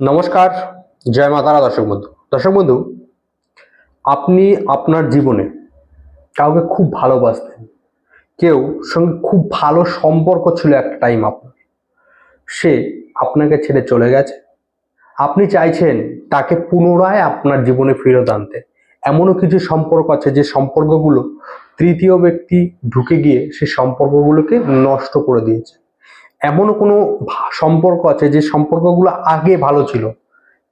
নমস্কার, জয় মাতারা দর্শক বন্ধু। দর্শক বন্ধু, আপনি আপনার জীবনে কাউকে খুব ভালোবাসতেন। কেউ সঙ্গে খুব ভালো সম্পর্ক ছিল একটা টাইম আপনার। সে আপনাকে ছেড়ে চলে গেছে। আপনি চাইছেন তাকে পুনরায় আপনার জীবনে ফেরত আনতে। এমনও কিছু সম্পর্ক আছে যে সম্পর্কগুলো তৃতীয় ব্যক্তি ঢুকে গিয়ে সে সম্পর্কগুলোকে নষ্ট করে দিয়েছে। এমনও কোনো সম্পর্ক আছে যে সম্পর্কগুলো আগে ভালো ছিল?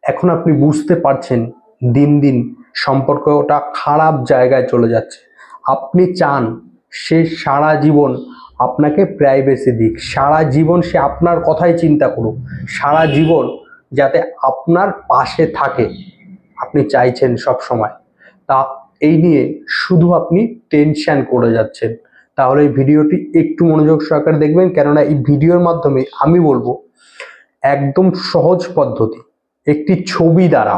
এখন আপনি বুঝতে পারছেন দিন দিন সম্পর্কটা খারাপ জায়গায় চলে যাচ্ছে। আপনি চান সে সারা জীবন আপনাকে প্রাইভেসি দিক। সারা জীবন সে আপনার কথাই চিন্তা করুক। সারা জীবন যাতে আপনার পাশে থাকে। আপনি চাইছেন সব সময় তা এই নিয়ে শুধু আপনি টেনশন করে যাচ্ছেন। তাহলে এই ভিডিওটি একটু মনোযোগ সহকারে দেখবেন, কেননা এই ভিডিওর মাধ্যমে আমি বলব একদম সহজ পদ্ধতি, একটি ছবি দ্বারা।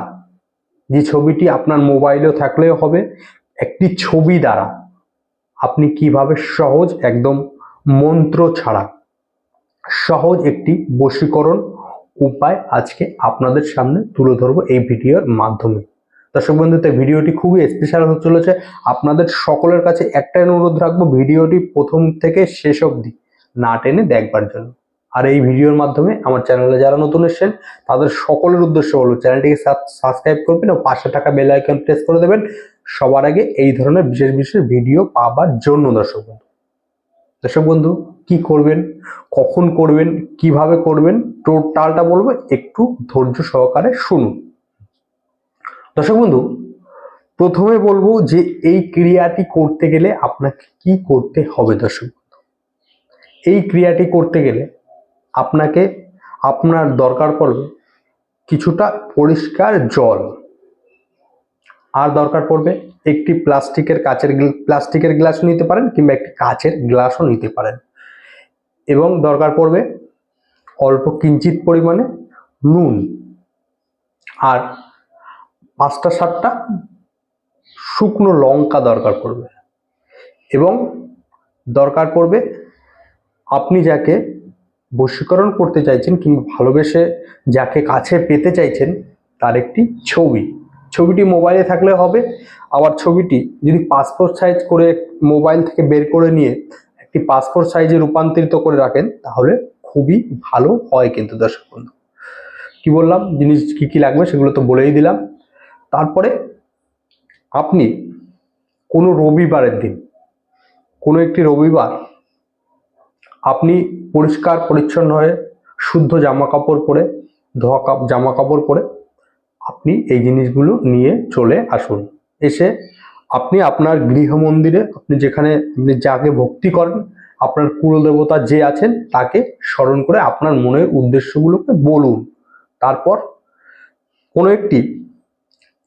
যে ছবিটি আপনার মোবাইলেও থাকলেও হবে, একটি ছবি দ্বারা। আপনি কীভাবে সহজ, একদম মন্ত্র ছাড়া সহজ একটি বশীকরণ উপায় আজকে আপনাদের সামনে তুলে ধরবো এই ভিডিওর মাধ্যমে। দর্শক বন্ধুতে ভিডিওটি খুবই স্পেশাল হতে চলেছে। আপনাদের সকলের কাছে একটাই অনুরোধ রাখব, ভিডিওটি প্রথম থেকে শেষ অবধি না টেনে দেখবার জন্য। আর এই ভিডিওর মাধ্যমে আমার চ্যানেলে যারা নতুন এসেছেন, তাদের সকলের উদ্দেশ্য হলো চ্যানেলটিকে সাবস্ক্রাইব করবেন ও পাশে থাকা বেল আইকন প্রেস করে দেবেন। সবার আগে এই ধরনের বিশেষ বিশেষ ভিডিও পাবার জন্য দর্শক বন্ধু। দর্শক বন্ধু, কি করবেন, কখন করবেন, কীভাবে করবেন, টোটালটা বলব, একটু ধৈর্য সহকারে শুনুন। দর্শক বন্ধু, প্রথমে বলব যে এই ক্রিয়াটি করতে গেলে আপনাকে কি করতে হবে দর্শক? এই ক্রিয়াটি করতে গেলে আপনাকে আপনার দরকার পড়বে কিছুটা পরিষ্কার জল। আর দরকার পড়বে একটি প্লাস্টিকের কাচের প্লাস্টিকের গ্লাসও নিতে পারেন কিংবা একটি কাচের গ্লাসও নিতে পারেন। এবং দরকার পড়বে অল্প কিঞ্চিত পরিমাণে নুন। আর পাঁচটা, সাতটা শুকনো লঙ্কা দরকার পড়বে। এবং দরকার পড়বে আপনি যাকে বশীকরণ করতে চাইছেন কিংবা ভালোবেসে যাকে কাছে পেতে চাইছেন, তার একটি ছবি। ছবিটি মোবাইলে থাকলে হবে। আবার ছবিটি যদি পাসপোর্ট সাইজ করে মোবাইল থেকে বের করে নিয়ে একটি পাসপোর্ট সাইজে রূপান্তরিত করে রাখেন, তাহলে খুবই ভালো হয় কিন্তু দর্শক বন্ধু। কি বললাম? জিনিস কি কি লাগবে সেগুলো তো বলেই দিলাম। তারপরে আপনি কোনো রবিবারের দিন, কোনো একটি রবিবার আপনি পরিষ্কার, পরিচ্ছন্ন হয়ে শুদ্ধ জামা কাপড় পরে, ধোয়া কাপ, জামা কাপড় পরে আপনি এই জিনিসগুলো নিয়ে চলে আসুন। এসে আপনি আপনার গৃহ মন্দিরে, আপনি যেখানে, আপনি যাকে ভক্তি করেন, আপনার কুলদেবতা যে আছেন, তাকে স্মরণ করে আপনার মনের উদ্দেশ্যগুলোকে বলুন। তারপর কোনো একটি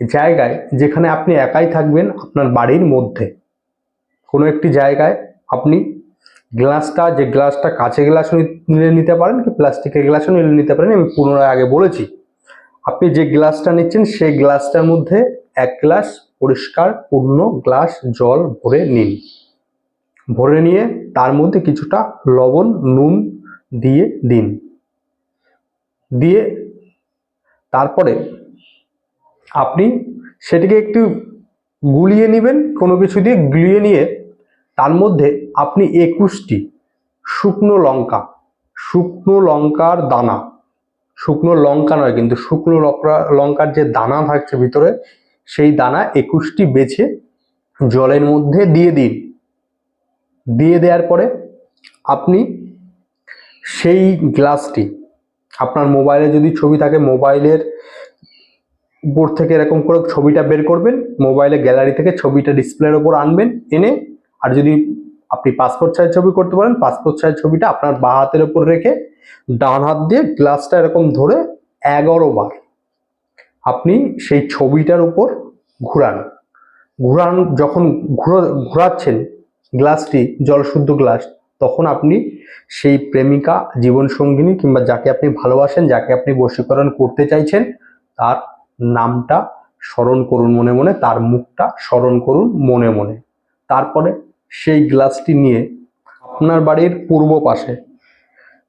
জায়গায় যেখানে আপনি একাই থাকবেন আপনার বাড়ির মধ্যে। কোনো একটি জায়গায় আপনি গ্লাসটা, যে গ্লাসটা কাঁচের গ্লাস নিলে নিতে পারেন কি প্লাস্টিকের গ্লাসও নিলে নিতে পারেন, আমি পুনরায় আগে বলেছি। আপনি যে গ্লাসটা নিচ্ছেন, সেই গ্লাসটার মধ্যে এক গ্লাস পরিষ্কার, পূর্ণ গ্লাস জল ভরে নিন। ভরে নিয়ে তার মধ্যে কিছুটা লবণ, নুন দিয়ে দিন। দিয়ে তারপরে আপনি সেটিকে একটু গুলিয়ে নেবেন, কোনো কিছু দিয়ে গুলিয়ে নিয়ে তার মধ্যে আপনি একুশটি শুকনো লঙ্কা, শুকনো লঙ্কার দানা, শুকনো লঙ্কা নয় কিন্তু শুকনো লঙ্কা লঙ্কার যে দানা থাকছে ভিতরে, সেই দানা একুশটি বেছে জলের মধ্যে দিয়ে দিন। দিয়ে দেওয়ার পরে আপনি সেই গ্লাসটি, আপনার মোবাইলে যদি ছবি থাকে, মোবাইলের উপর থেকে এরকম করে ছবিটা বের করবেন, মোবাইলে গ্যালারি থেকে ছবিটা ডিসপ্লের ওপর আনবেন, এনে আর যদি আপনি পাসপোর্ট সাইজ ছবি করতে পারেন পাসপোর্ট সাইজ ছবিটা আপনার বাঁ হাতের ওপর রেখে ডান হাত দিয়ে গ্লাসটা এরকম ধরে এগারো বার আপনি সেই ছবিটার উপর ঘুরান। ঘুরান, যখন ঘুরো, ঘোরাচ্ছেন গ্লাসটি জলশুদ্ধ গ্লাস তখন আপনি সেই প্রেমিকা, জীবনসঙ্গিনী কিংবা যাকে আপনি ভালোবাসেন, যাকে আপনি বশীকরণ করতে চাইছেন, তার নামটা স্মরণ করুন মনে মনে, তার মুখটা স্মরণ করুন মনে মনে। তারপরে সেই গ্লাসটি নিয়ে আপনার বাড়ির পূর্ব পাশে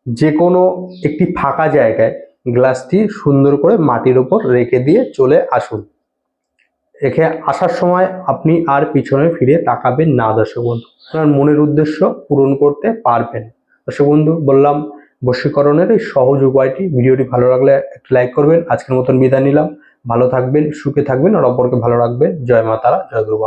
যে কোনো একটি ফাঁকা জায়গায় গ্লাসটি সুন্দর করে মাটির ওপর রেখে দিয়ে চলে আসুন। রেখে আসার সময় আপনি আর পিছনে ফিরে তাকাবেন না দর্শক বন্ধু আপনার মনের উদ্দেশ্য পূরণ করতে পারবেন। দর্শক বন্ধু বললাম, বশীকরণের এই সহজ উপায়টি। ভিডিওটি ভালো লাগলে একটা লাইক করবেন। আজকের মতন বিদায় নিলাম। ভালো থাকবেন সুখে থাকবেন আর অপরকে ভালো রাখবেন। জয় মাতারা জয় গুরু